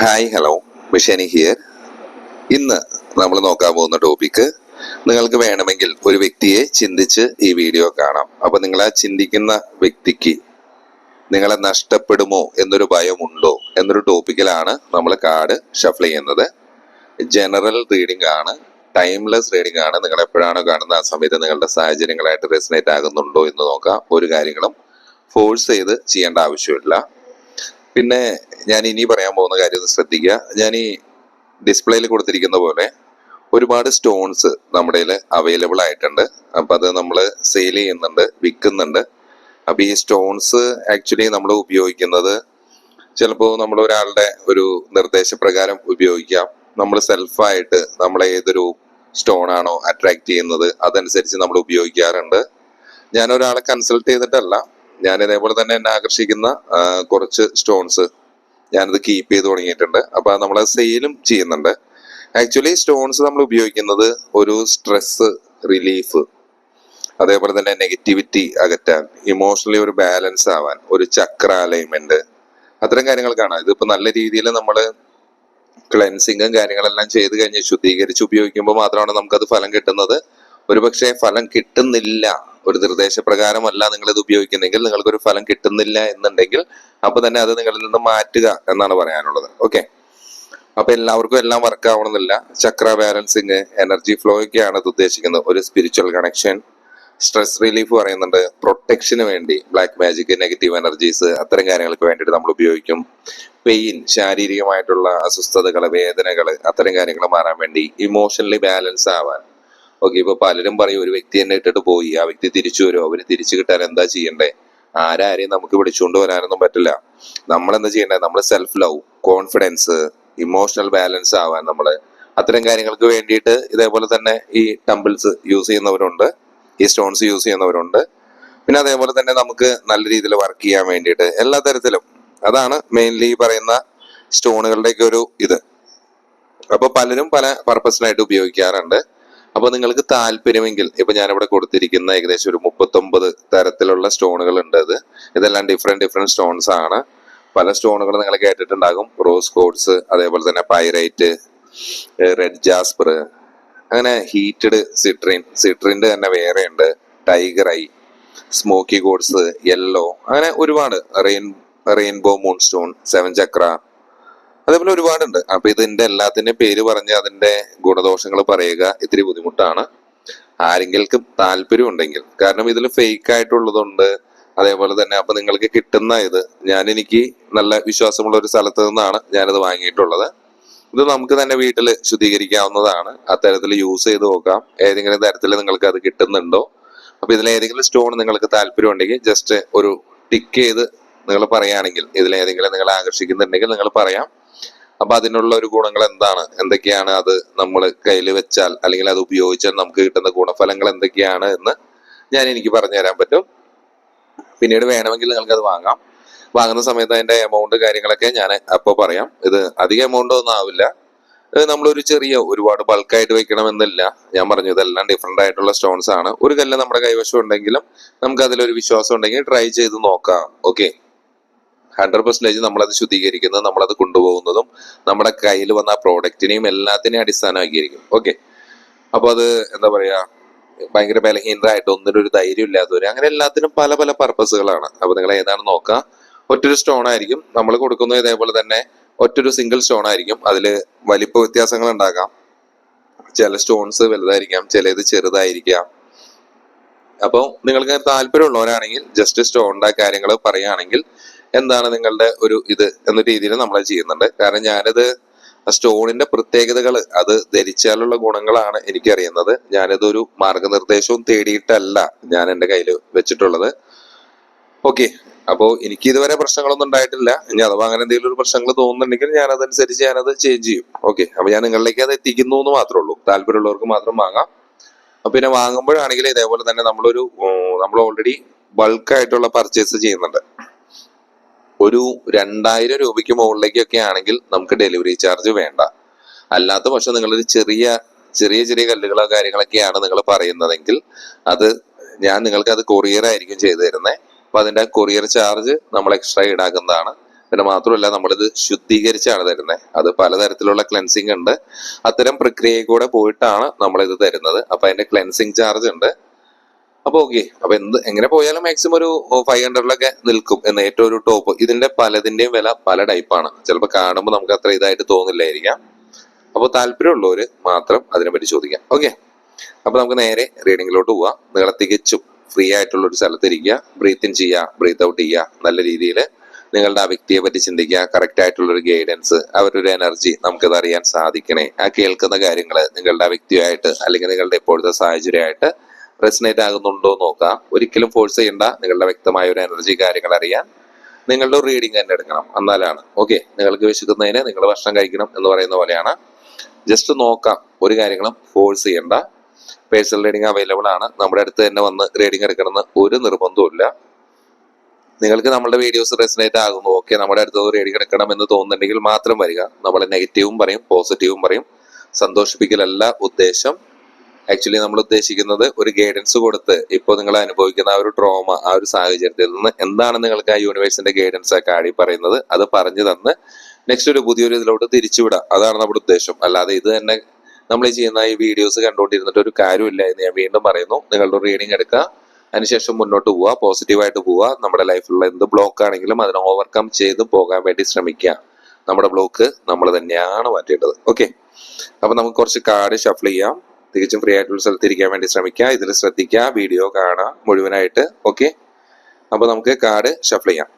Hi hello മിഷനി here ഇന്ന് നമ്മൾ നോക്കാൻ പോകുന്ന ടോപ്പിക്ക് നിങ്ങൾക്ക് വേണമെങ്കിൽ ഒരു വ്യക്തിയെ ചിന്തിച്ച് ഈ വീഡിയോ കാണാം. അപ്പൊ നിങ്ങൾ ആ ചിന്തിക്കുന്ന വ്യക്തിക്ക് നിങ്ങളെ നഷ്ടപ്പെടുമോ എന്നൊരു ഭയമുണ്ടോ എന്നൊരു ടോപ്പിക്കിലാണ് നമ്മൾ കാർഡ് ഷഫിൾ ചെയ്യുന്നത്. ജനറൽ റീഡിംഗ് ആണ് ടൈംലെസ് റീഡിംഗ് ആണ്. നിങ്ങൾ എപ്പോഴാണോ കാണുന്ന ആ സമയത്ത് നിങ്ങളുടെ സാഹചര്യങ്ങളായിട്ട് റെസിനേറ്റ് ആകുന്നുണ്ടോ എന്ന് നോക്കാം. ഒരു കാര്യങ്ങളും ഫോഴ്സ് ചെയ്ത് ചെയ്യേണ്ട ആവശ്യമില്ല. പിന്നെ ഞാൻ ഇനി പറയാൻ പോകുന്ന കാര്യം ശ്രദ്ധിക്കുക. ഞാൻ ഈ ഡിസ്പ്ലേയിൽ കൊടുത്തിരിക്കുന്ന പോലെ ഒരുപാട് സ്റ്റോൺസ് നമ്മുടെ അവൈലബിൾ ആയിട്ടുണ്ട്. അപ്പൊ അത് നമ്മൾ സെയിൽ ചെയ്യുന്നുണ്ട് വിൽക്കുന്നുണ്ട്. അപ്പൊ ഈ സ്റ്റോൺസ് ആക്ച്വലി നമ്മൾ ഉപയോഗിക്കുന്നത് ചിലപ്പോൾ നമ്മൾ ഒരാളുടെ ഒരു നിർദ്ദേശപ്രകാരം ഉപയോഗിക്കാം. നമ്മൾ സെൽഫായിട്ട് നമ്മളെ ഏതൊരു സ്റ്റോൺ ആണോ അട്രാക്ട് ചെയ്യുന്നത് അതനുസരിച്ച് നമ്മൾ ഉപയോഗിക്കാറുണ്ട്. ഞാൻ ഒരാളെ കൺസൾട്ട് ചെയ്തിട്ടല്ല. ഞാൻ ഇതേപോലെ തന്നെ എന്നെ ആകർഷിക്കുന്ന കുറച്ച് സ്റ്റോൺസ് ഞാനത് കീപ്പ് ചെയ്ത് തുടങ്ങിയിട്ടുണ്ട്. അപ്പൊ നമ്മൾ സെയിലും ചെയ്യുന്നുണ്ട്. ആക്ച്വലി സ്റ്റോൺസ് നമ്മൾ ഉപയോഗിക്കുന്നത് ഒരു സ്ട്രെസ് റിലീഫ് അതേപോലെ തന്നെ നെഗറ്റിവിറ്റി അകറ്റാൻ ഇമോഷണലി ഒരു ബാലൻസ് ആവാൻ ഒരു ചക്ര അലൈൻമെന്റ് അത്തരം കാര്യങ്ങൾക്കാണ് ഇതിപ്പോ നല്ല രീതിയിൽ നമ്മൾ ക്ലെൻസിങ്ങും കാര്യങ്ങളെല്ലാം ചെയ്ത് കഴിഞ്ഞ് ശുദ്ധീകരിച്ച് ഉപയോഗിക്കുമ്പോൾ മാത്രമാണ് നമുക്കത് ഫലം കിട്ടുന്നത്. ഒരുപക്ഷെ ഫലം കിട്ടുന്നില്ല ഒരു നിർദ്ദേശപ്രകാരമല്ല നിങ്ങൾ ഇത് ഉപയോഗിക്കുന്നെങ്കിൽ നിങ്ങൾക്കൊരു ഫലം കിട്ടുന്നില്ല എന്നുണ്ടെങ്കിൽ അപ്പൊ തന്നെ അത് നിങ്ങളിൽ നിന്ന് മാറ്റുക എന്നാണ് പറയാനുള്ളത്. ഓക്കെ അപ്പൊ എല്ലാവർക്കും എല്ലാം വർക്ക് ആവണമെന്നില്ല. ചക്ര ബാലൻസിങ് എനർജി ഫ്ലോ ഒക്കെയാണ് ഇത് ഉദ്ദേശിക്കുന്നത്. ഒരു സ്പിരിച്വൽ കണക്ഷൻ സ്ട്രെസ് റിലീഫ് പറയുന്നുണ്ട്. പ്രൊട്ടക്ഷന് വേണ്ടി ബ്ലാക്ക് മാജിക് നെഗറ്റീവ് എനർജീസ് അത്തരം കാര്യങ്ങൾക്ക് വേണ്ടിയിട്ട് നമ്മൾ ഉപയോഗിക്കും. പെയിൻ ശാരീരികമായിട്ടുള്ള അസ്വസ്ഥതകൾ വേദനകൾ അത്തരം കാര്യങ്ങൾ മാറാൻ വേണ്ടി ഇമോഷണലി ബാലൻസ് ആവാൻ. ഓക്കെ ഇപ്പൊ പലരും പറയും ഒരു വ്യക്തി എന്നെ ഇട്ടിട്ട് പോയി. ആ വ്യക്തി തിരിച്ചു വരുമോ അവർ തിരിച്ചു കിട്ടാൻ എന്താ ചെയ്യണ്ടേ? ആരാരെയും നമുക്ക് വിളിച്ചുകൊണ്ട് വരാനൊന്നും പറ്റില്ല. നമ്മൾ എന്താ ചെയ്യണ്ടേ? നമ്മൾ self love confidence emotional balance ആവാൻ നമ്മൾ അത്തരം കാര്യങ്ങൾക്ക് വേണ്ടിയിട്ട് ഇതേപോലെ തന്നെ ഈ ടംബിൾസ് യൂസ് ചെയ്യുന്നവരുണ്ട്. ഈ സ്റ്റോൺസ് യൂസ് ചെയ്യുന്നവരുണ്ട്. പിന്നെ അതേപോലെ തന്നെ നമുക്ക് നല്ല രീതിയിൽ വർക്ക് ചെയ്യാൻ വേണ്ടിയിട്ട് എല്ലാ തരത്തിലും. അതാണ് മെയിൻലി ഈ പറയുന്ന സ്റ്റോണുകളുടെയൊക്കെ ഒരു ഇത്. അപ്പൊ പലരും പല പർപ്പസിനായിട്ട് ഉപയോഗിക്കാറുണ്ട്. അപ്പൊ നിങ്ങൾക്ക് താല്പര്യമെങ്കിൽ ഇപ്പൊ ഞാനിവിടെ കൊടുത്തിരിക്കുന്ന ഏകദേശം ഒരു മുപ്പത്തൊമ്പത് തരത്തിലുള്ള സ്റ്റോണുകൾ ഉണ്ട് അത്. ഇതെല്ലാം ഡിഫറെന്റ് ഡിഫറെന്റ് സ്റ്റോൺസ് ആണ്. പല സ്റ്റോണുകൾ നിങ്ങൾ കേട്ടിട്ടുണ്ടാകും. റോസ് കോഡ്സ് അതേപോലെ തന്നെ പൈറൈറ്റ് റെഡ് ജാസ്പർ അങ്ങനെ ഹീറ്റഡ് സിട്രിൻ സിട്രിന്റെ തന്നെ വേറെ ഉണ്ട്. Tiger eye smoky quartz yellow അങ്ങനെ ഒരുപാട് rain rainbow moon stone seven chakra അതേപോലെ ഒരുപാടുണ്ട്. അപ്പൊ ഇതിന്റെ എല്ലാത്തിന്റെ പേര് പറഞ്ഞ് അതിന്റെ ഗുണദോഷങ്ങൾ പറയുക ഇത്തിരി ബുദ്ധിമുട്ടാണ്. ആരെങ്കിലും താല്പര്യം ഉണ്ടെങ്കിൽ കാരണം ഇതിൽ ഫേക്ക് ആയിട്ടുള്ളതുണ്ട്. അതേപോലെ തന്നെ അപ്പൊ നിങ്ങൾക്ക് കിട്ടുന്ന ഇത്. ഞാൻ എനിക്ക് നല്ല വിശ്വാസമുള്ള ഒരു സ്ഥലത്ത് നിന്നാണ് ഞാനിത് വാങ്ങിയിട്ടുള്ളത്. ഇത് നമുക്ക് തന്നെ വീട്ടിൽ ശുദ്ധീകരിക്കാവുന്നതാണ്. അത്തരത്തിൽ യൂസ് ചെയ്ത് നോക്കാം. ഏതെങ്കിലും തരത്തിൽ നിങ്ങൾക്ക് അത് കിട്ടുന്നുണ്ടോ? അപ്പൊ ഇതിൽ ഏതെങ്കിലും സ്റ്റോൺ നിങ്ങൾക്ക് താല്പര്യം ഉണ്ടെങ്കിൽ ജസ്റ്റ് ഒരു ടിക്ക് ചെയ്ത് നിങ്ങൾ പറയുകയാണെങ്കിൽ ഇതിലേതെങ്കിലും നിങ്ങൾ ആകർഷിക്കുന്നുണ്ടെങ്കിൽ നിങ്ങൾ പറയാം. അപ്പൊ അതിനുള്ള ഒരു ഗുണങ്ങൾ എന്താണ്? എന്തൊക്കെയാണ് അത് നമ്മൾ കയ്യിൽ വെച്ചാൽ അല്ലെങ്കിൽ അത് ഉപയോഗിച്ചാൽ നമുക്ക് കിട്ടുന്ന ഗുണഫലങ്ങൾ എന്തൊക്കെയാണ് എന്ന് ഞാൻ എനിക്ക് പറഞ്ഞു തരാൻ പറ്റും. പിന്നീട് വേണമെങ്കിൽ നിങ്ങൾക്ക് അത് വാങ്ങാം. വാങ്ങുന്ന സമയത്ത് അതിന്റെ എമൗണ്ട് കാര്യങ്ങളൊക്കെ ഞാൻ അപ്പോൾ പറയാം. ഇത് അധികം എമൗണ്ട് ഒന്നും ആവില്ല. നമ്മളൊരു ചെറിയ ഒരുപാട് ബൾക്കായിട്ട് വെക്കണമെന്നില്ല. ഞാൻ പറഞ്ഞു ഇതെല്ലാം ഡിഫറെന്റ് ആയിട്ടുള്ള സ്റ്റോൺസ് ആണ്. ഒരു കല്ല് നമ്മുടെ കൈവശം ഉണ്ടെങ്കിലും നമുക്ക് അതിലൊരു വിശ്വാസം ഉണ്ടെങ്കിൽ ട്രൈ ചെയ്ത് നോക്കാം. ഓക്കെ ഹൺഡ്രഡ് പെർസെന്റേജ് നമ്മളത് ശുദ്ധീകരിക്കുന്നതും നമ്മളത് കൊണ്ടുപോകുന്നതും നമ്മുടെ കയ്യിൽ വന്ന പ്രോഡക്റ്റിനെയും എല്ലാത്തിനെയും അടിസ്ഥാനമാക്കിയിരിക്കും. ഓക്കെ അപ്പോൾ അത് എന്താ പറയാ ഭയങ്കര ബലഹീനരായിട്ട് ഒന്നിനും ഒരു ധൈര്യം ഇല്ലാത്തവര് അങ്ങനെ എല്ലാത്തിനും പല പല പർപ്പസുകളാണ് അപ്പോൾ നിങ്ങൾ ഏതാണ് നോക്കുക ഒറ്റൊരു സ്റ്റോൺ ആയിരിക്കും. നമ്മൾ കൊടുക്കുന്നത് ഇതേപോലെ തന്നെ ഒറ്റൊരു സിംഗിൾ സ്റ്റോൺ ആയിരിക്കും. അതിൽ വലിപ്പ വ്യത്യാസങ്ങൾ ഉണ്ടാകാം. ചില സ്റ്റോൺസ് വലുതായിരിക്കാം ചിലത് ചെറുതായിരിക്കാം. അപ്പോൾ നിങ്ങൾക്ക് താല്പര്യമുള്ളവരാണെങ്കിൽ ജസ്റ്റ് സ്റ്റോണിന്റെ കാര്യങ്ങൾ പറയുകയാണെങ്കിൽ എന്താണ് നിങ്ങളുടെ ഒരു ഇത് എന്ന രീതിയിൽ നമ്മൾ ചെയ്യുന്നുണ്ട്. കാരണം ഞാനത് സ്റ്റോണിന്റെ പ്രത്യേകതകൾ അത് ധരിച്ചാലുള്ള ഗുണങ്ങളാണ് എനിക്കറിയുന്നത്. ഞാനിതൊരു മാർഗനിർദ്ദേശവും തേടിയിട്ടല്ല ഞാൻ എന്റെ കയ്യിൽ വെച്ചിട്ടുള്ളത്. ഓക്കെ. അപ്പോൾ എനിക്ക് ഇതുവരെ പ്രശ്നങ്ങളൊന്നും ഉണ്ടായിട്ടില്ല. ഇനി അഥവാ അങ്ങനെ എന്തെങ്കിലും ഒരു പ്രശ്നങ്ങൾ തോന്നുന്നുണ്ടെങ്കിൽ ഞാൻ അതനുസരിച്ച് ഞാനത് ചേഞ്ച് ചെയ്യും. ഓക്കെ. അപ്പൊ ഞാൻ നിങ്ങളിലേക്ക് അത് എത്തിക്കുന്നു എന്ന് മാത്രമേ ഉള്ളൂ. താല്പര്യമുള്ളവർക്ക് മാത്രം വാങ്ങാം. അപ്പൊ പിന്നെ വാങ്ങുമ്പോഴാണെങ്കിൽ ഇതേപോലെ തന്നെ നമ്മളൊരു നമ്മൾ ഓൾറെഡി ബൾക്കായിട്ടുള്ള പർച്ചേസ് ചെയ്യുന്നുണ്ട്. ഒരു രണ്ടായിരം രൂപയ്ക്ക് മുകളിലേക്കൊക്കെ ആണെങ്കിൽ നമുക്ക് ഡെലിവറി ചാർജ് വേണ്ട. അല്ലാത്ത പക്ഷം നിങ്ങളൊരു ചെറിയ ചെറിയ ചെറിയ കല്ലുകളോ കാര്യങ്ങളൊക്കെയാണ് നിങ്ങൾ പറയുന്നതെങ്കിൽ അത് ഞാൻ നിങ്ങൾക്ക് അത് കൊറിയർ ആയിരിക്കും ചെയ്തു തരുന്നത് അപ്പൊ അതിന്റെ കൊറിയർ ചാർജ് നമ്മൾ എക്സ്ട്രാ ഈടാക്കുന്നതാണ്. പിന്നെ മാത്രമല്ല നമ്മളിത് ശുദ്ധീകരിച്ചാണ് തരുന്നത് അത് പലതരത്തിലുള്ള ക്ലെൻസിങ് ഉണ്ട്. അത്തരം പ്രക്രിയയിൽ കൂടെ പോയിട്ടാണ് നമ്മളിത് തരുന്നത്. അപ്പൊ അതിന്റെ ക്ലെൻസിങ് ചാർജ് ഉണ്ട്. അപ്പൊ ഓക്കെ അപ്പൊ എന്ത് എങ്ങനെ പോയാലും മാക്സിമം ഒരു ഫൈവ് ഹൺഡ്രഡിലൊക്കെ നിൽക്കും. എന്ന ഏറ്റവും ഒരു ടോപ്പ് ഇതിന്റെ പലതിന്റെയും വില പല ടൈപ്പാണ് ചിലപ്പോൾ കാണുമ്പോൾ നമുക്ക് അത്ര ഇതായിട്ട് തോന്നില്ലായിരിക്കാം. അപ്പോൾ താല്പര്യമുള്ളവർ മാത്രം അതിനെപ്പറ്റി ചോദിക്കാം. ഓക്കെ അപ്പൊ നമുക്ക് നേരെ റീഡിങ്ങിലോട്ട് പോവാം. നിങ്ങളെ തികച്ചും ഫ്രീ ആയിട്ടുള്ള ഒരു സ്ഥലത്തിരിക്കുക. ബ്രീത്ത് ഇൻ ചെയ്യുക ബ്രീത്ത് ഔട്ട് ചെയ്യുക. നല്ല രീതിയിൽ നിങ്ങളുടെ ആ വ്യക്തിയെ പറ്റി ചിന്തിക്കുക. കറക്റ്റ് ആയിട്ടുള്ള ഒരു ഗൈഡൻസ് അവരുടെ ഒരു എനർജി നമുക്കത് അറിയാൻ സാധിക്കണേ. ആ കേൾക്കുന്ന കാര്യങ്ങൾ നിങ്ങളുടെ ആ വ്യക്തിയായിട്ട് അല്ലെങ്കിൽ നിങ്ങളുടെ ഇപ്പോഴത്തെ സാഹചര്യമായിട്ട് റെസിനേറ്റ് ആകുന്നുണ്ടോ നോക്കാം. ഒരിക്കലും ഫോഴ്സ് ചെയ്യണ്ട. നിങ്ങളുടെ വ്യക്തമായ ഒരു എനർജി കാര്യങ്ങൾ അറിയാൻ നിങ്ങളുടെ റീഡിങ് തന്നെ എടുക്കണം. എന്നാലാണ്. ഓക്കെ നിങ്ങൾക്ക് വിശക്കുന്നതിന് നിങ്ങൾ ഭക്ഷണം കഴിക്കണം എന്ന് പറയുന്ന പോലെയാണ്. ജസ്റ്റ് നോക്കാം. ഒരു കാര്യങ്ങളും ഫോഴ്സ് ചെയ്യണ്ട. പേഴ്സണൽ റീഡിങ് അവൈലബിൾ ആണ്. നമ്മുടെ അടുത്ത് തന്നെ വന്ന് റീഡിംഗ് എടുക്കണമെന്ന് ഒരു നിർബന്ധവും ഇല്ല നിങ്ങൾക്ക് നമ്മുടെ വീഡിയോസ് റെസിനേറ്റ് ആകുന്നു. ഓക്കെ നമ്മുടെ അടുത്ത് റീഡിങ് എടുക്കണം എന്ന് തോന്നുന്നുണ്ടെങ്കിൽ മാത്രം വരിക. നമ്മൾ നെഗറ്റീവും പറയും പോസിറ്റീവും പറയും. സന്തോഷിപ്പിക്കലല്ല ഉദ്ദേശം. ആക്ച്വലി നമ്മൾ ഉദ്ദേശിക്കുന്നത് ഒരു ഗൈഡൻസ് കൊടുത്ത് ഇപ്പോൾ നിങ്ങൾ അനുഭവിക്കുന്ന ആ ഒരു ട്രോമ ആ ഒരു സാഹചര്യത്തിൽ നിന്ന് എന്താണ് നിങ്ങൾക്ക് ആ യൂണിവേഴ്സിന്റെ ഗൈഡൻസ് ഒക്കെ ആടി പറയുന്നത് അത് പറഞ്ഞു തന്ന് നെക്സ്റ്റ് ഒരു പുതിയൊരു ഇതിലോട്ട് തിരിച്ചുവിടാം. അതാണ് നമ്മുടെ ഉദ്ദേശം. അല്ലാതെ ഇത് തന്നെ നമ്മൾ ചെയ്യുന്ന ഈ വീഡിയോസ് കണ്ടുകൊണ്ടിരുന്നിട്ട് ഒരു കാര്യമില്ല എന്ന് ഞാൻ വീണ്ടും പറയുന്നു. നിങ്ങളുടെ റീഡിംഗ് എടുക്കുക. അതിനുശേഷം മുന്നോട്ട് പോവുക. പോസിറ്റീവായിട്ട് പോവുക. നമ്മുടെ ലൈഫിലുള്ള എന്ത് ബ്ലോക്ക് ആണെങ്കിലും അതിനെ ഓവർകം ചെയ്ത് പോകാൻ വേണ്ടി ശ്രമിക്കുക. നമ്മുടെ ബ്ലോക്ക് നമ്മൾ തന്നെയാണ് മാറ്റേണ്ടത്. ഓക്കെ അപ്പൊ നമുക്ക് കുറച്ച് കാർഡ് ഷഫിൾ ചെയ്യാം. തികച്ചും ഫ്രീ ആയിട്ടുള്ള സ്ഥലത്ത് ഇരിക്കാൻ വേണ്ടി ശ്രമിക്കുക. ഇതിൽ ശ്രദ്ധിക്കുക. വീഡിയോ കാണാം മുഴുവനായിട്ട്. ഓക്കെ അപ്പോൾ നമുക്ക് കാർഡ് ഷഫിൾ ചെയ്യാം.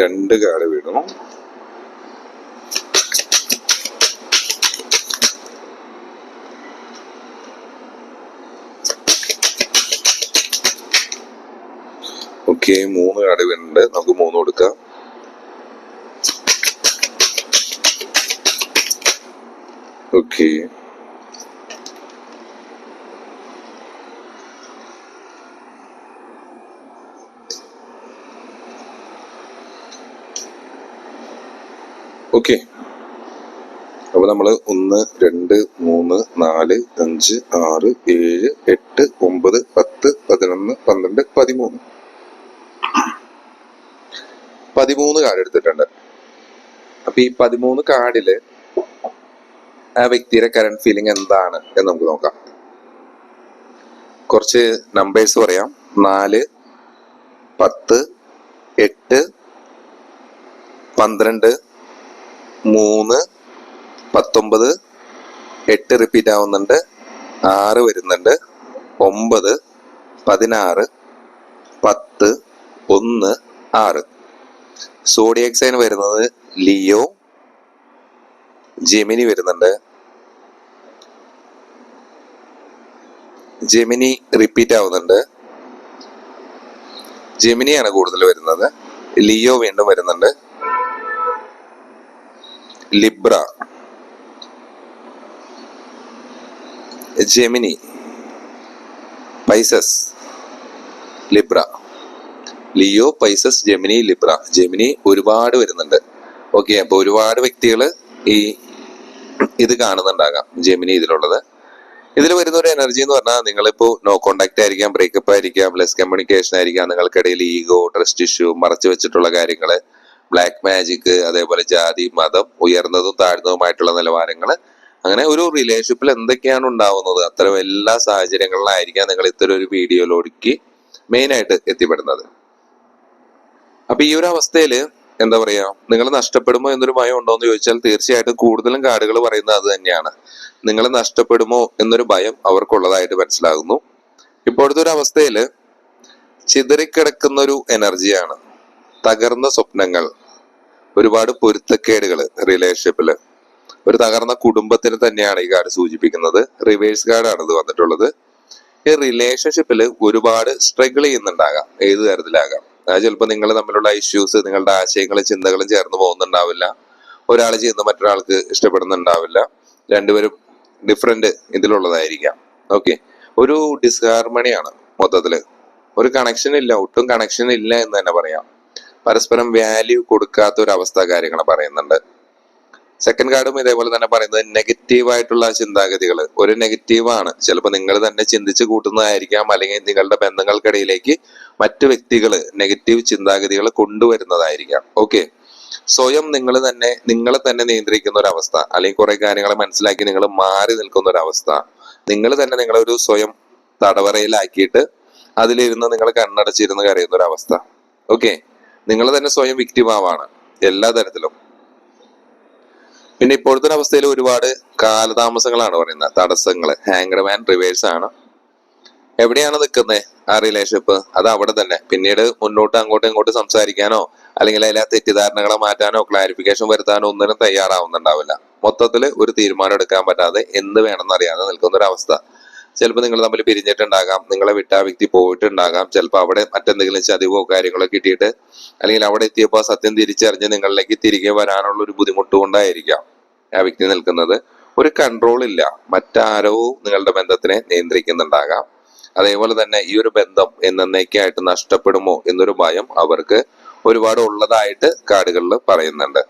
രണ്ട് കാട് വീണു. ഓക്കെ മൂന്ന് കാട് വീണുണ്ട്. നമുക്ക് മൂന്ന് കൊടുക്കാം. ഓക്കെ. ഓക്കെ അപ്പൊ നമ്മൾ ഒന്ന് രണ്ട് മൂന്ന് നാല് അഞ്ച് ആറ് ഏഴ് എട്ട് ഒമ്പത് പത്ത് പതിനൊന്ന് പന്ത്രണ്ട് പതിമൂന്ന്. പതിമൂന്ന് കാർഡ് എടുത്തിട്ടുണ്ട്. അപ്പൊ ഈ പതിമൂന്ന് കാർഡിൽ ആ വ്യക്തിയുടെ കറണ്ട് ഫീലിംഗ് എന്താണ് എന്ന് നമുക്ക് നോക്കാം. കുറച്ച് നമ്പേഴ്സ് പറയാം. നാല് പത്ത് എട്ട് പന്ത്രണ്ട് മൂന്ന് പത്തൊമ്പത് എട്ട് റിപ്പീറ്റ് ആവുന്നുണ്ട് ആറ് വരുന്നുണ്ട് ഒമ്പത് പതിനാറ് പത്ത് ഒന്ന് ആറ്. സോഡിയക് സൈൻ വരുന്നത് ലിയോ ജെമിനി വരുന്നുണ്ട്. ജെമിനി റിപ്പീറ്റ് ആവുന്നുണ്ട്. ജെമിനിയാണ് കൂടുതൽ വരുന്നത്. ലിയോ വീണ്ടും വരുന്നുണ്ട്. Libra. Gemini. Pisces. Libra. Leo Pisces Gemini Libra. Gemini ഒരുപാട് വരുന്നുണ്ട്. ഓക്കെ അപ്പൊ ഒരുപാട് വ്യക്തികൾ ഈ ഇത് കാണുന്നുണ്ടാകാം. ജെമിനി ഇതിലുള്ളത്. ഇതിൽ വരുന്ന ഒരു എനർജി എന്ന് പറഞ്ഞാൽ നിങ്ങളിപ്പോ നോ കോണ്ടാക്ട് ആയിരിക്കാം ബ്രേക്കപ്പ് ആയിരിക്കാം ലെസ് കമ്മ്യൂണിക്കേഷൻ ആയിരിക്കാം. നിങ്ങൾക്കിടയിൽ ഈഗോ ട്രസ്റ്റ് ഇഷ്യൂ മറച്ചു വെച്ചിട്ടുള്ള കാര്യങ്ങൾ. ബ്ലാക്ക് മാജിക് അതേപോലെ ജാതി മതം ഉയർന്നതും താഴ്ന്നതുമായിട്ടുള്ള നിലവാരങ്ങൾ അങ്ങനെ ഒരു റിലേഷൻഷിപ്പിൽ എന്തൊക്കെയാണ് ഉണ്ടാവുന്നത്? അത്തരം എല്ലാ സാഹചര്യങ്ങളിലായിരിക്കാം നിങ്ങൾ ഇത്തരം ഒരു വീഡിയോയിലൊടുക്കി മെയിൻ ആയിട്ട് എത്തിപ്പെടുന്നത്. അപ്പൊ ഈ ഒരു അവസ്ഥയിൽ എന്താ പറയാ നിങ്ങൾ നഷ്ടപ്പെടുമോ എന്നൊരു ഭയം ഉണ്ടോ എന്ന് ചോദിച്ചാൽ തീർച്ചയായിട്ടും കൂടുതലും കാർഡുകൾ പറയുന്നത് അത് തന്നെയാണ്. നിങ്ങൾ നഷ്ടപ്പെടുമോ എന്നൊരു ഭയം അവർക്കുള്ളതായിട്ട് മനസ്സിലാകുന്നു. ഇപ്പോഴത്തെ ഒരു അവസ്ഥയിൽ ചിതറിക്കിടക്കുന്ന ഒരു എനർജിയാണ് തകർന്ന സ്വപ്നങ്ങൾ ഒരുപാട് പൊരുത്തക്കേടുകൾ റിലേഷൻഷിപ്പിൽ ഒരു തകർന്ന കുടുംബത്തിന് തന്നെയാണ് ഈ കാർഡ് സൂചിപ്പിക്കുന്നത്. റിവേഴ്സ് കാർഡാണ് ഇത് വന്നിട്ടുള്ളത്. ഈ റിലേഷൻഷിപ്പിൽ ഒരുപാട് സ്ട്രഗിൾ ചെയ്യുന്നുണ്ടാകാം. ഏത് തരത്തിലാകാം? അതായത് ചിലപ്പോൾ നിങ്ങൾ തമ്മിലുള്ള ഇഷ്യൂസ് നിങ്ങളുടെ ആശയങ്ങളും ചിന്തകളും ചേർന്ന് പോകുന്നുണ്ടാവില്ല. ഒരാൾ ചെയ്യുന്ന മറ്റൊരാൾക്ക് ഇഷ്ടപ്പെടുന്നുണ്ടാവില്ല. രണ്ടുപേരും ഡിഫറെന്റ് ഇതിലുള്ളതായിരിക്കാം. ഓക്കെ ഒരു ഡിസ്ഹാർമണിയാണ് മൊത്തത്തിൽ. ഒരു കണക്ഷൻ ഇല്ല ഒട്ടും കണക്ഷൻ ഇല്ല എന്ന് തന്നെ പറയാം. പരസ്പരം വാല്യൂ കൊടുക്കാത്ത ഒരു അവസ്ഥ കാര്യങ്ങൾ പറയുന്നുണ്ട് സെക്കൻഡ് കാർഡും ഇതേപോലെ തന്നെ പറയുന്നത് നെഗറ്റീവ് ആയിട്ടുള്ള ചിന്താഗതികൾ ഒരു നെഗറ്റീവാണ് ചിലപ്പോൾ നിങ്ങൾ തന്നെ ചിന്തിച്ചു കൂട്ടുന്നതായിരിക്കാം. അല്ലെങ്കിൽ നിങ്ങളുടെ ബന്ധങ്ങൾക്കിടയിലേക്ക് മറ്റു വ്യക്തികൾ നെഗറ്റീവ് ചിന്താഗതികൾ കൊണ്ടുവരുന്നതായിരിക്കാം. ഓക്കെ സ്വയം നിങ്ങൾ തന്നെ നിങ്ങളെ തന്നെ നിയന്ത്രിക്കുന്ന ഒരു അവസ്ഥ അല്ലെങ്കിൽ കുറെ കാര്യങ്ങൾ മനസ്സിലാക്കി നിങ്ങൾ മാറി നിൽക്കുന്ന ഒരു അവസ്ഥ നിങ്ങൾ തന്നെ നിങ്ങളൊരു സ്വയം തടവറയിലാക്കിയിട്ട് അതിലിരുന്ന് നിങ്ങൾ കണ്ണടച്ചിരുന്ന് കരയുന്ന ഒരു അവസ്ഥ ഓക്കെ നിങ്ങൾ തന്നെ സ്വയം വിക്ടിമാവാണ് എല്ലാ തരത്തിലും. പിന്നെ ഇപ്പോഴത്തെ അവസ്ഥയിൽ ഒരുപാട് കാലതാമസങ്ങളാണ് പറയുന്നത്. തടസ്സങ്ങൾ ഹാങ്കർ മാൻ റിവേഴ്സ് ആണ്. എവിടെയാണ് നിൽക്കുന്നത് ആ റിലേഷൻഷിപ്പ് അത് അവിടെ തന്നെ. പിന്നീട് മുന്നോട്ട് അങ്ങോട്ടും ഇങ്ങോട്ടും സംസാരിക്കാനോ അല്ലെങ്കിൽ അതിലെ തെറ്റിദ്ധാരണകളെ മാറ്റാനോ ക്ലാരിഫിക്കേഷൻ വരുത്താനോ ഒന്നിനും തയ്യാറാവുന്നുണ്ടാവില്ല. മൊത്തത്തിൽ ഒരു തീരുമാനം എടുക്കാൻ പറ്റാതെ എന്ത് വേണമെന്നറിയാതെ നിൽക്കുന്ന ഒരു അവസ്ഥ. ചിലപ്പോൾ നിങ്ങൾ തമ്മിൽ പിരിഞ്ഞിട്ടുണ്ടാകാം. നിങ്ങളെ വിട്ട ആ വ്യക്തി പോയിട്ടുണ്ടാകാം. ചിലപ്പോൾ അവിടെ മറ്റെന്തെങ്കിലും ചതിവോ കാര്യങ്ങളോ കിട്ടിയിട്ട് അല്ലെങ്കിൽ അവിടെ എത്തിയപ്പോൾ സത്യം തിരിച്ചറിഞ്ഞ് നിങ്ങളിലേക്ക് തിരികെ വരാനുള്ള ഒരു ബുദ്ധിമുട്ട് കൊണ്ടായിരിക്കാം ആ വ്യക്തി നിൽക്കുന്നത്. ഒരു കൺട്രോൾ ഇല്ല. മറ്റാരോ നിങ്ങളുടെ ബന്ധത്തിനെ നിയന്ത്രിക്കുന്നുണ്ടാകാം. അതേപോലെ തന്നെ ഈ ഒരു ബന്ധം എന്നേക്കായിട്ട് നഷ്ടപ്പെടുമോ എന്നൊരു ഭയം അവർക്ക് ഒരുപാട് ഉള്ളതായിട്ട് കാർഡുകളിൽ പറയുന്നുണ്ട്.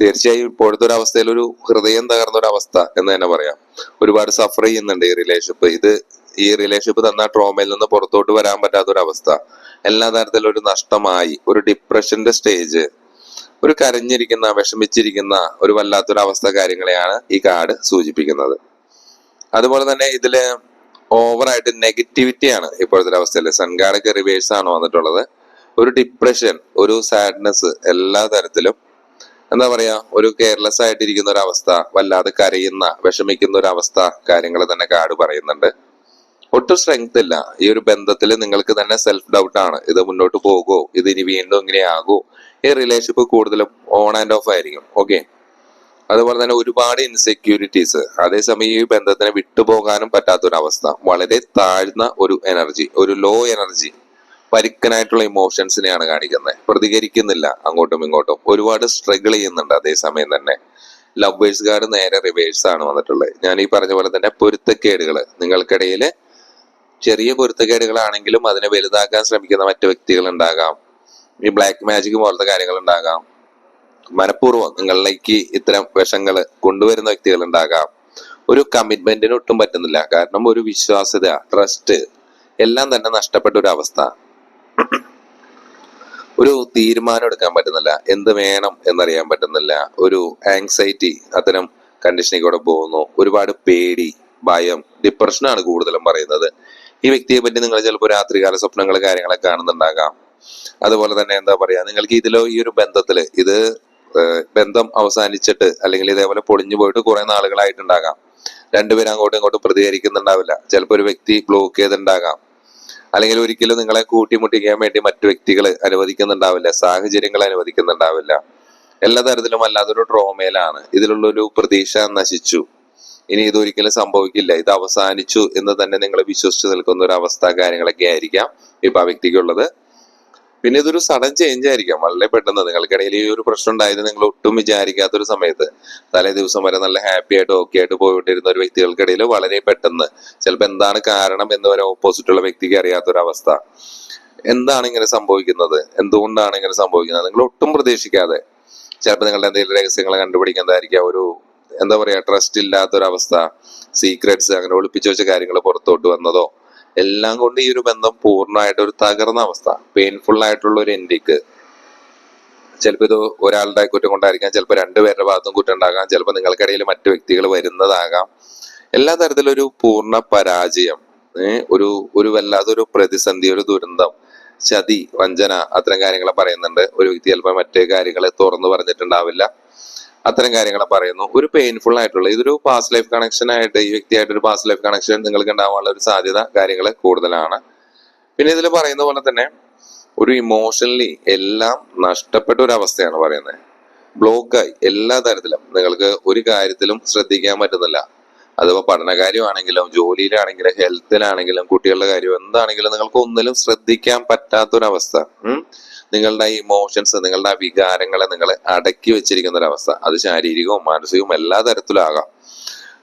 തീർച്ചയായും ഇപ്പോഴത്തെ ഒരു അവസ്ഥയിൽ ഒരു ഹൃദയം തകർന്ന ഒരു അവസ്ഥ എന്ന് തന്നെ പറയാം. ഒരുപാട് സഫർ ചെയ്യുന്നുണ്ട് ഈ റിലേഷൻഷിപ്പ് ഇത് ഈ റിലേഷൻഷിപ്പ് തന്ന ട്രോമയിൽ നിന്ന് പുറത്തോട്ട് വരാൻ പറ്റാത്ത ഒരു അവസ്ഥ. എല്ലാ തരത്തിലും ഒരു നഷ്ടമായി ഒരു ഡിപ്രഷന്റെ സ്റ്റേജ് ഒരു കരഞ്ഞിരിക്കുന്ന വിഷമിച്ചിരിക്കുന്ന ഒരു വല്ലാത്തൊരു അവസ്ഥ കാര്യങ്ങളെയാണ് ഈ കാർഡ് സൂചിപ്പിക്കുന്നത്. അതുപോലെ തന്നെ ഇതിൽ ഓവറായിട്ട് നെഗറ്റിവിറ്റിയാണ് ഇപ്പോഴത്തെ അവസ്ഥയിൽ സൺകാർഡൊക്കെ റിവേഴ്സ് ആണ് വന്നിട്ടുള്ളത്. ഒരു ഡിപ്രഷൻ ഒരു സാഡ്നെസ് എല്ലാ തരത്തിലും എന്താ പറയാ ഒരു കെയർലെസ് ആയിട്ടിരിക്കുന്ന ഒരു അവസ്ഥ വല്ലാതെ കരയുന്ന വിഷമിക്കുന്ന ഒരു അവസ്ഥ കാര്യങ്ങൾ തന്നെ കാട് പറയുന്നുണ്ട്. ഒട്ടും സ്ട്രെങ്ത് ഇല്ല. ഈ ഒരു ബന്ധത്തിൽ നിങ്ങൾക്ക് തന്നെ സെൽഫ് ഡൗട്ട് ആണ്. ഇത് മുന്നോട്ട് പോകുമോ ഇത് ഇനി വീണ്ടും ഇങ്ങനെ ആകുമോ ഈ റിലേഷൻഷിപ്പ് കൂടുതലും ഓൺ ആൻഡ് ഓഫ് ആയിരിക്കും. ഓക്കെ അതുപോലെ തന്നെ ഒരുപാട് ഇൻസെക്യൂരിറ്റീസ് അതേസമയം ഈ ബന്ധത്തിനെ വിട്ടുപോകാനും പറ്റാത്ത ഒരു അവസ്ഥ വളരെ താഴ്ന്ന ഒരു എനർജി ഒരു ലോ എനർജി പരുക്കനായിട്ടുള്ള ഇമോഷൻസിനെയാണ് കാണിക്കുന്നത്. പ്രതികരിക്കുന്നില്ല അങ്ങോട്ടും ഇങ്ങോട്ടും. ഒരുപാട് സ്ട്രഗിൾ ചെയ്യുന്നുണ്ട് അതേസമയം തന്നെ. ലവേഴ്സുകാർ നേരെ റിവേഴ്സ് ആണ് വന്നിട്ടുള്ളത്. ഞാൻ ഈ പറഞ്ഞ പോലെ തന്നെ പൊരുത്തക്കേടുകൾ നിങ്ങൾക്കിടയിൽ ചെറിയ പൊരുത്തക്കേടുകളാണെങ്കിലും അതിനെ വലുതാക്കാൻ ശ്രമിക്കുന്ന മറ്റു വ്യക്തികൾ ഉണ്ടാകാം ഈ ബ്ലാക്ക് മാജിക് പോലത്തെ കാര്യങ്ങൾ ഉണ്ടാകാം മനഃപൂർവം നിങ്ങളിലേക്ക് ഇത്തരം വിഷങ്ങൾ കൊണ്ടുവരുന്ന വ്യക്തികൾ ഉണ്ടാകാം ഒരു കമ്മിറ്റ്മെന്റിന് ഒട്ടും പറ്റുന്നില്ല. കാരണം ഒരു വിശ്വാസ്യത ട്രസ്റ്റ് എല്ലാം തന്നെ നഷ്ടപ്പെട്ട ഒരു അവസ്ഥ. ഒരു തീരുമാനം എടുക്കാൻ പറ്റുന്നില്ല. എന്ത് വേണം എന്നറിയാൻ പറ്റുന്നില്ല. ഒരു ആങ്സൈറ്റി അത്തരം കണ്ടീഷനിൽ കൂടെ പോകുന്നു. ഒരുപാട് പേടി ഭയം ഡിപ്രഷനാണ് കൂടുതലും പറയുന്നത്. ഈ വ്യക്തിയെ പറ്റി നിങ്ങൾ ചിലപ്പോൾ രാത്രികാല സ്വപ്നങ്ങൾ കാര്യങ്ങളൊക്കെ കാണുന്നുണ്ടാകാം. അതുപോലെ തന്നെ എന്താ പറയാ നിങ്ങൾക്ക് ഇതിലോ ഈ ഒരു ബന്ധത്തിൽ ഇത് ബന്ധം അവസാനിച്ചിട്ട് അല്ലെങ്കിൽ ഇതേപോലെ പൊളിഞ്ഞു പോയിട്ട് കുറെ നാളുകളായിട്ടുണ്ടാകാം. രണ്ടുപേരും അങ്ങോട്ടും ഇങ്ങോട്ടും പ്രതികരിക്കുന്നുണ്ടാവില്ല. ചിലപ്പോൾ ഒരു വ്യക്തി ബ്ലോക്ക് ചെയ്തിട്ടുണ്ടാകാം. അല്ലെങ്കിൽ ഒരിക്കലും നിങ്ങളെ കൂട്ടിമുട്ടിക്കാൻ വേണ്ടി മറ്റു വ്യക്തികൾ അനുവദിക്കുന്നുണ്ടാവില്ല സാഹചര്യങ്ങൾ അനുവദിക്കുന്നുണ്ടാവില്ല. എല്ലാ തരത്തിലും അല്ലാതൊരു ട്രോമയിലാണ് ഇതിലുള്ള ഒരു പ്രതീക്ഷ നശിച്ചു. ഇനി ഇതൊരിക്കലും സംഭവിക്കില്ല. ഇത് അവസാനിച്ചു എന്ന് തന്നെ നിങ്ങൾ വിശ്വസിച്ച് നിൽക്കുന്ന ഒരു അവസ്ഥ കാര്യങ്ങളൊക്കെ ആയിരിക്കാം ഇപ്പൊ ആ വ്യക്തിക്കുള്ളത്. പിന്നെ ഇതൊരു സഡൻ ചേഞ്ച് ആയിരിക്കാം. വളരെ പെട്ടെന്ന് നിങ്ങൾക്കിടയിൽ ഈ ഒരു പ്രശ്നം ഉണ്ടായത് നിങ്ങൾ ഒട്ടും വിചാരിക്കാത്ത ഒരു സമയത്ത് തലേ ദിവസം വരെ നല്ല ഹാപ്പി ആയിട്ട് ഓക്കെ ആയിട്ട് പോയിട്ടിരുന്ന ഒരു വ്യക്തികൾക്കിടയിൽ വളരെ പെട്ടെന്ന് ചിലപ്പോൾ എന്താണ് കാരണം എന്ന് വരെ ഓപ്പോസിറ്റ് ഉള്ള വ്യക്തിക്ക് അറിയാത്ത ഒരു അവസ്ഥ എന്താണ് ഇങ്ങനെ സംഭവിക്കുന്നത്? എന്തുകൊണ്ടാണ് ഇങ്ങനെ സംഭവിക്കുന്നത്? നിങ്ങൾ ഒട്ടും പ്രതീക്ഷിക്കാതെ ചിലപ്പോൾ നിങ്ങളുടെ എന്തെങ്കിലും രഹസ്യങ്ങൾ കണ്ടുപിടിക്കുന്നതായിരിക്കാം. ഒരു എന്താ പറയാ ട്രസ്റ്റ് ഇല്ലാത്തൊരവസ്ഥ സീക്രട്സ് അങ്ങനെ ഒളിപ്പിച്ചു വെച്ച കാര്യങ്ങൾ പുറത്തോട്ട് വന്നതോ എല്ലാം കൊണ്ട് ഈ ഒരു ബന്ധം പൂർണമായിട്ട് ഒരു തകർന്ന അവസ്ഥ. പെയിൻഫുൾ ആയിട്ടുള്ള ഒരു എൻഡിക്ക് ചിലപ്പോൾ ഇത് ഒരാളുടെ കുറ്റം കൊണ്ടായിരിക്കാം ചിലപ്പോൾ രണ്ടുപേരുടെ ഭാഗത്തും കുറ്റം ഉണ്ടാകാം ചിലപ്പോൾ നിങ്ങൾക്കിടയിൽ മറ്റു വ്യക്തികൾ വരുന്നതാകാം. എല്ലാ തരത്തിലും ഒരു പൂർണ പരാജയം ഒരു ഒരു വല്ലാത്തൊരു പ്രതിസന്ധി ഒരു ദുരന്തം ചതി വഞ്ചന അത്തരം കാര്യങ്ങൾ പറയുന്നുണ്ട്. ഒരു വ്യക്തി ചിലപ്പോൾ മറ്റേ കാര്യങ്ങളെ തുറന്നു പറഞ്ഞിട്ടുണ്ടാവില്ല. അത്തരം കാര്യങ്ങൾ പറയുന്നു. ഒരു പെയിൻഫുൾ ആയിട്ടുള്ള ഇതൊരു പാസ്റ്റ് ലൈഫ് കണക്ഷൻ ആയിട്ട് ഈ വ്യക്തിയായിട്ട് ഒരു പാസ്റ്റ് ലൈഫ് കണക്ഷൻ നിങ്ങൾക്ക് ഉണ്ടാവാനുള്ള ഒരു സാധ്യത കാര്യങ്ങൾ കൂടുതലാണ്. പിന്നെ ഇതിൽ പറയുന്ന പോലെ തന്നെ ഒരു ഇമോഷണലി എല്ലാം നഷ്ടപ്പെട്ട ഒരു അവസ്ഥയാണ് പറയുന്നത്. ബ്ലോക്കായി എല്ലാ തരത്തിലും. നിങ്ങൾക്ക് ഒരു കാര്യത്തിലും ശ്രദ്ധിക്കാൻ പറ്റുന്നില്ല. അഥവാ പഠനകാര്യമാണെങ്കിലും ജോലിയിലാണെങ്കിലും ഹെൽത്തിലാണെങ്കിലും കുട്ടികളുടെ കാര്യം എന്താണെങ്കിലും നിങ്ങൾക്ക് ഒന്നിലും ശ്രദ്ധിക്കാൻ പറ്റാത്തൊരവസ്ഥ. നിങ്ങളുടെ ഇമോഷൻസ് നിങ്ങളുടെ വികാരങ്ങളെ നിങ്ങൾ അടക്കി വെച്ചിരിക്കുന്ന ഒരവസ്ഥ. അത് ശാരീരികവും മാനസികവും എല്ലാ തരത്തിലും ആകാം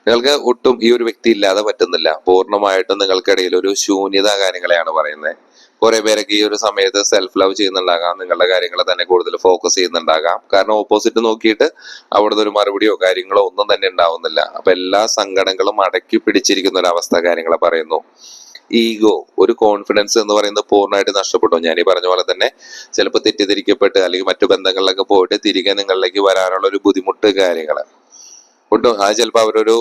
നിങ്ങൾക്ക് ഒട്ടും ഈ ഒരു വ്യക്തി ഇല്ലാതെ പറ്റുന്നില്ല. പൂർണമായിട്ടും നിങ്ങൾക്കിടയിൽ ഒരു ശൂന്യത കാര്യങ്ങളെയാണ് പറയുന്നത് കുറെ പേരൊക്കെ ഈ ഒരു സമയത്ത് സെൽഫ് ലവ് ചെയ്യുന്നുണ്ടാകാം. നിങ്ങളുടെ കാര്യങ്ങളെ തന്നെ കൂടുതൽ ഫോക്കസ് ചെയ്യുന്നുണ്ടാകാം. കാരണം ഓപ്പോസിറ്റ് നോക്കിയിട്ട് അവിടുത്തെ ഒരു മറുപടിയോ കാര്യങ്ങളോ ഒന്നും തന്നെ ഉണ്ടാവുന്നില്ല. അപ്പൊ എല്ലാ സങ്കടങ്ങളും അടക്കി പിടിച്ചിരിക്കുന്ന ഒരു അവസ്ഥ കാര്യങ്ങളെ പറയുന്നു. ഈഗോ ഒരു കോൺഫിഡൻസ് എന്ന് പറയുന്നത് പൂർണമായിട്ട് നഷ്ടപ്പെട്ടു? ഞാൻ ഈ പറഞ്ഞ പോലെ തന്നെ ചിലപ്പോൾ തെറ്റിദ്ധരിക്കപ്പെട്ട് അല്ലെങ്കിൽ മറ്റു ബന്ധങ്ങളിലൊക്കെ പോയിട്ട് തിരികെ നിങ്ങളിലേക്ക് വരാനുള്ള ഒരു ബുദ്ധിമുട്ട് കാര്യങ്ങൾ ഒട്ടും അത് ചിലപ്പോൾ അവരൊരു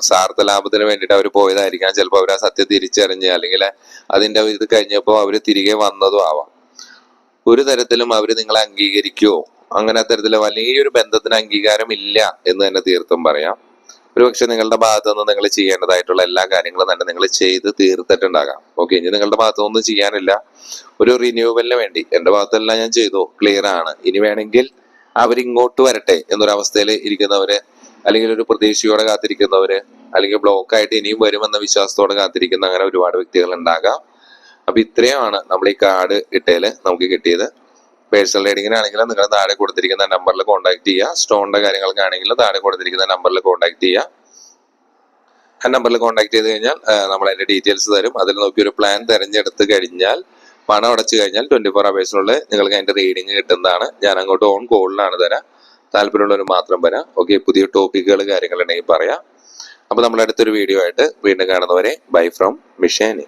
സാർത്ഥ ലാഭത്തിന് വേണ്ടിയിട്ട് അവർ പോയതായിരിക്കാം. ചിലപ്പോൾ അവർ ആ സത്യം തിരിച്ചറിഞ്ഞ് അല്ലെങ്കിൽ അതിന്റെ ഇത് കഴിഞ്ഞപ്പോൾ അവർ തിരികെ വന്നതും ആവാം. ഒരു തരത്തിലും അവർ നിങ്ങളെ അംഗീകരിക്കുവോ അങ്ങനെ തരത്തിൽ വലിയൊരു ബന്ധത്തിന് അംഗീകാരം ഇല്ല എന്ന് തന്നെ തീർത്തും പറയാം. ഒരുപക്ഷെ നിങ്ങളുടെ ഭാഗത്തു നിന്ന് നിങ്ങൾ ചെയ്യേണ്ടതായിട്ടുള്ള എല്ലാ കാര്യങ്ങളും തന്നെ നിങ്ങൾ ചെയ്ത് തീർത്തിട്ടുണ്ടാകാം. ഓക്കെ ഇനി നിങ്ങളുടെ ഭാഗത്തൊന്നും ചെയ്യാനില്ല. ഒരു റിന്യൂവലിന് വേണ്ടി. എന്റെ ഭാഗത്തെല്ലാം ഞാൻ ചെയ്തു. ക്ലിയർ ആണ്. ഇനി വേണമെങ്കിൽ അവരിങ്ങോട്ട് വരട്ടെ എന്നൊരവസ്ഥയിൽ ഇരിക്കുന്നവര് അല്ലെങ്കിൽ ഒരു പ്രതീക്ഷയോടെ കാത്തിരിക്കുന്നവര് അല്ലെങ്കിൽ ബ്ലോക്ക് ആയിട്ട് ഇനിയും വരുമെന്ന വിശ്വാസത്തോടെ കാത്തിരിക്കുന്ന അങ്ങനെ ഒരുപാട് വ്യക്തികൾ ഉണ്ടാകാം. അപ്പൊ ഇത്രയുമാണ് നമ്മൾ ഈ കാർഡ് ഇട്ടേൽ നമുക്ക് കിട്ടിയത്. പേഴ്സണൽ റീഡിങ്ങിനാണെങ്കിലും നിങ്ങൾ താഴെ കൊടുത്തിരിക്കുന്ന നമ്പറിൽ കോൺടാക്ട് ചെയ്യുക. സ്റ്റോണിന്റെ കാര്യങ്ങൾക്കാണെങ്കിലും താഴെ കൊടുത്തിരിക്കുന്ന നമ്പറിൽ കോൺടാക്ട് ചെയ്യുക. ആ നമ്പറിൽ കോൺടാക്ട് ചെയ്ത് കഴിഞ്ഞാൽ നമ്മൾ അതിന്റെ ഡീറ്റെയിൽസ് തരും. അതിൽ നോക്കി ഒരു പ്ലാൻ തിരഞ്ഞെടുത്ത് കഴിഞ്ഞാൽ പണം അടച്ചു കഴിഞ്ഞാൽ ട്വന്റി ഫോർ അവേഴ്സിനുള്ളിൽ നിങ്ങൾക്ക് അതിന്റെ റീഡിങ് കിട്ടുന്നതാണ്. ഞാൻ അങ്ങോട്ട് ഓൺ കോളിലാണ് തരാം. താല്പര്യമുള്ളവർ മാത്രം വരാം. ഓക്കെ പുതിയ ടോപ്പിക്കുകൾ കാര്യങ്ങളുണ്ടെങ്കിൽ പറയാം. അപ്പൊ നമ്മൾ അടുത്തൊരു വീഡിയോ ആയിട്ട് വീണ്ടും കാണുന്നവരെ ബൈ ഫ്രം മിഷേനി